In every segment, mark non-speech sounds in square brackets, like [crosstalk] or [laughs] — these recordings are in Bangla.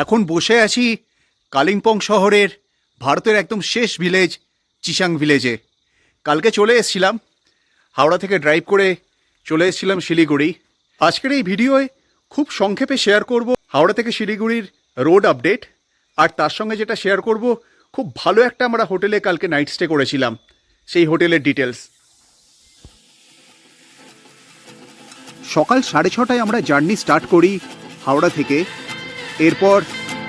এখন বসে আছি কালিম্পং শহরের ভারতের একদম শেষ ভিলেজ চিসাং ভিলেজে কালকে চলে এসেছিলাম, হাওড়া থেকে ড্রাইভ করে চলে এসেছিলাম শিলিগুড়ি। আজকের এই ভিডিওয় খুব সংক্ষেপে শেয়ার করব হাওড়া থেকে শিলিগুড়ির রোড আপডেট আর তার সঙ্গে যেটা শেয়ার করব, খুব ভালো একটা আমরা হোটেলে কালকে নাইট স্টে করেছিলাম, সেই হোটেলের ডিটেলস সকাল সাড়ে ছটায় আমরা জার্নি স্টার্ট করি হাওড়া থেকে। এরপর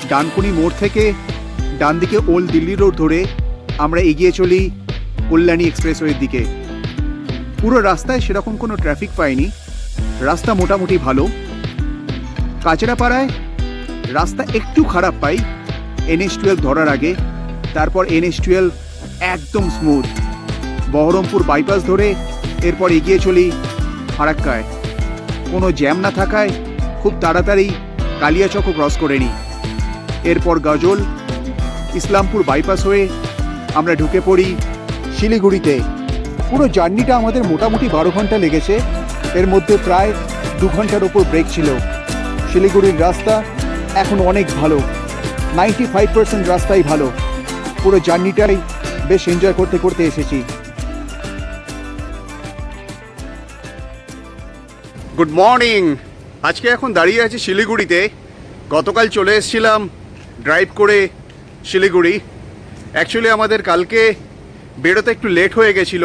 ডানকুনি মোড় থেকে ডান দিকে ওল্ড দিল্লি রোড ধরে আমরা এগিয়ে চলি কল্যাণী এক্সপ্রেসওয়ের দিকে। পুরো রাস্তায় সেরকম কোনো ট্রাফিক পাইনি। রাস্তা মোটামুটি ভালো। কাচড়াপাড়ায় রাস্তা একটু খারাপ পাই এনএস টুয়েলভ ধরার আগে। তারপর এনএস টুয়েলভ একদম স্মুথ বহরমপুর বাইপাস ধরে এরপর এগিয়ে চলি ফারাক্কায়। কোনো জ্যাম না থাকায় খুব তাড়াতাড়ি কালিয়াচকও ক্রস করে নিই। এরপর গাজল, ইসলামপুর বাইপাস হয়ে আমরা ঢুকে পড়ি শিলিগুড়িতে। পুরো জার্নিটা আমাদের মোটামুটি বারো ঘণ্টা লেগেছে। এর মধ্যে প্রায় দু ঘণ্টার ওপর ব্রেক ছিল। শিলিগুড়ির রাস্তা এখন অনেক ভালো। নাইনটি ফাইভ পার্সেন্ট রাস্তাই ভালো। পুরো জার্নিটাই বেশ এনজয় করতে করতে এসেছি। গুড মর্নিং আজকে এখন দাঁড়িয়ে আছি শিলিগুড়িতে। গতকাল চলে এসেছিলাম ড্রাইভ করে শিলিগুড়ি। অ্যাকচুয়ালি আমাদের কালকে বেরোতে একটু লেট হয়ে গেছিল।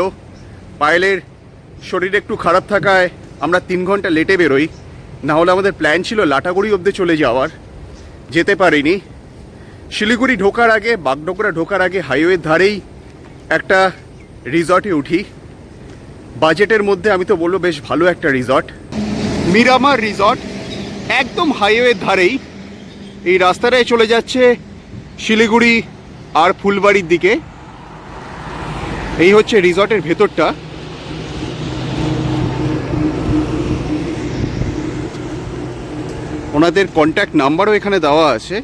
পায়েলের শরীর একটু খারাপ থাকায় আমরা তিন ঘণ্টা লেটে বেরোই। না হলে আমাদের প্ল্যান ছিল লাটাগুড়ি অবধি চলে যাওয়ার। যেতে পারিনি। শিলিগুড়ি ঢোকার আগে, বাগডোগরা ঢোকার আগে হাইওয়ের ধারেই একটা রিসর্টে উঠি। বাজেটের মধ্যে আমি তো বলব বেশ ভালো একটা রিসর্ট মিরামার রিসর্ট, একদম হাইওয়ের ধারেই এই রাস্তাটায় চলে যাচ্ছে শিলিগুড়ি আর ফুলবাড়ির দিকে। এই হচ্ছে রিসর্টের ভেতরটা। ওনাদের কন্ট্যাক্ট নাম্বারও এখানে দেওয়া আছে।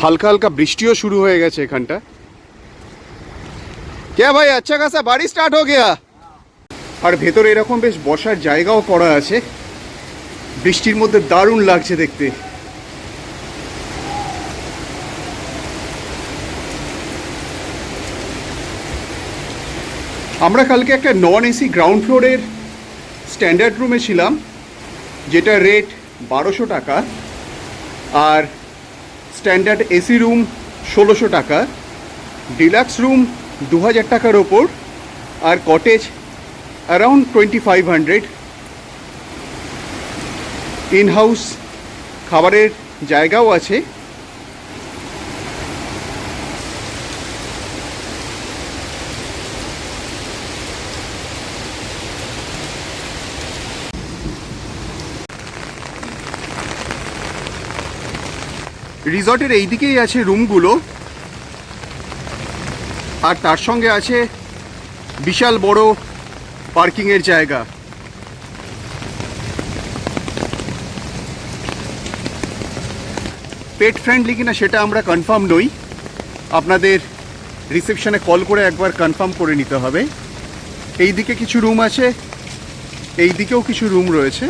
হালকা হালকা বৃষ্টিও শুরু হয়ে গেছে এখানটা। কে ভাই আচ্ছা খাসা, বাড়ি স্টার্ট হো গিয়া। আর ভেতরে এরকম বেশ বসার জায়গাও করা আছে। বৃষ্টির মধ্যে দারুণ লাগছে দেখতে। আমরা কালকে একটা নন এসি গ্রাউন্ড ফ্লোরের স্ট্যান্ডার্ড রুমে ছিলাম, যেটা রেট বারোশো টাকা আর স্ট্যান্ডার্ড এসি রুম ষোলোশো টাকা ডিলাক্স রুম দু হাজার টাকার ওপর আর cottage five hundred in house খাবারের জায়গাও আছে। রিসর্টের এই দিকেই আছে রুমগুলো। আর তার সঙ্গে আছে বিশাল বড় পার্কিংয়ের জায়গা। পেট ফ্রেন্ডলি কিনা সেটা আমরা কনফার্ম নই। আপনাদের রিসেপশনে কল করে একবার কনফার্ম করে নিতে হবে। এই দিকে কিছু রুম আছে এই দিকেও কিছু রুম রয়েছে।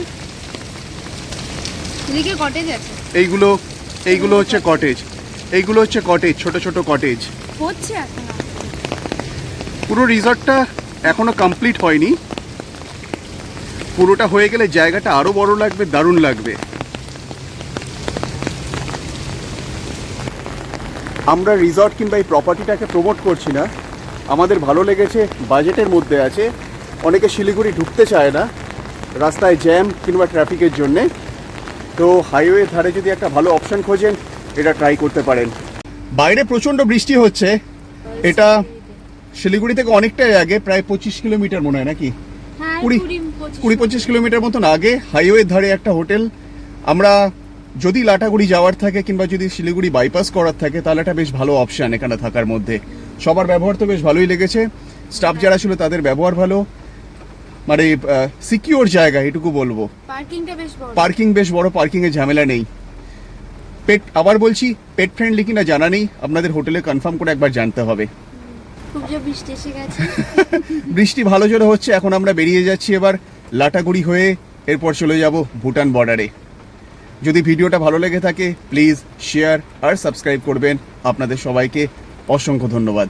এদিকে কটেজ আছে। এইগুলো এইগুলো হচ্ছে কটেজ এইগুলো হচ্ছে কটেজ ছোট ছোট কটেজ হচ্ছে পুরো রিসর্টটা এখনও কমপ্লিট হয়নি। পুরোটা হয়ে গেলে জায়গাটা আরও বড় লাগবে, দারুণ লাগবে। আমরা রিসর্ট কিংবা এই প্রপার্টিটাকে প্রমোট করছি না। আমাদের ভালো লেগেছে, বাজেটের মধ্যে আছে। অনেকে শিলিগুড়ি ঢুকতে চায় না। রাস্তায় জ্যাম কিংবা ট্রাফিকের জন্যে। তো হাইওয়ে ধারে যদি একটা ভালো অপশন খোঁজেন, এটা ট্রাই করতে পারেন। বাইরে প্রচণ্ড বৃষ্টি হচ্ছে। এটা শিলিগুড়ি থেকে অনেকটাই আগে প্রায় পঁচিশ কিলোমিটার মনে হয় নাকি? হ্যাঁ কুড়ি কুড়ি পঁচিশ। কিলোমিটার মতন আগে হাইওয়ের ধারে একটা হোটেল আমরা যদি লাটাগুড়ি যাওয়ার থাকে কিংবা যদি শিলিগুড়ি বাইপাস করার থাকে তাহলে একটা বেশ ভালো অপশান এখানে থাকার মধ্যে। সবার ব্যবহার তো বেশ ভালোই লেগেছে। স্টাফ যারা ছিল তাদের ব্যবহার ভালো। মানে সিকিওর জায়গা এটুকু বলব। পার্কিংটা বেশ বড়। পার্কিং বেশ বড় পার্কিংয়ের ঝামেলা নেই। পেট আবার বলছি পেট ফ্রেন্ডলি কিনা জানা নেই। আপনাদের হোটেলে কনফার্ম করে একবার জানতে হবে। বৃষ্টি [laughs] বৃষ্টি ভালো জোরে হচ্ছে, এখন আমরা বেরিয়ে যাচ্ছি এবার লাটাগুড়ি হয়ে এরপর চলে যাব ভুটান বর্ডারে যদি ভিডিওটা ভালো লেগে থাকে প্লিজ শেয়ার আর সাবস্ক্রাইব করবেন। আপনাদের সবাইকে অসংখ্য ধন্যবাদ।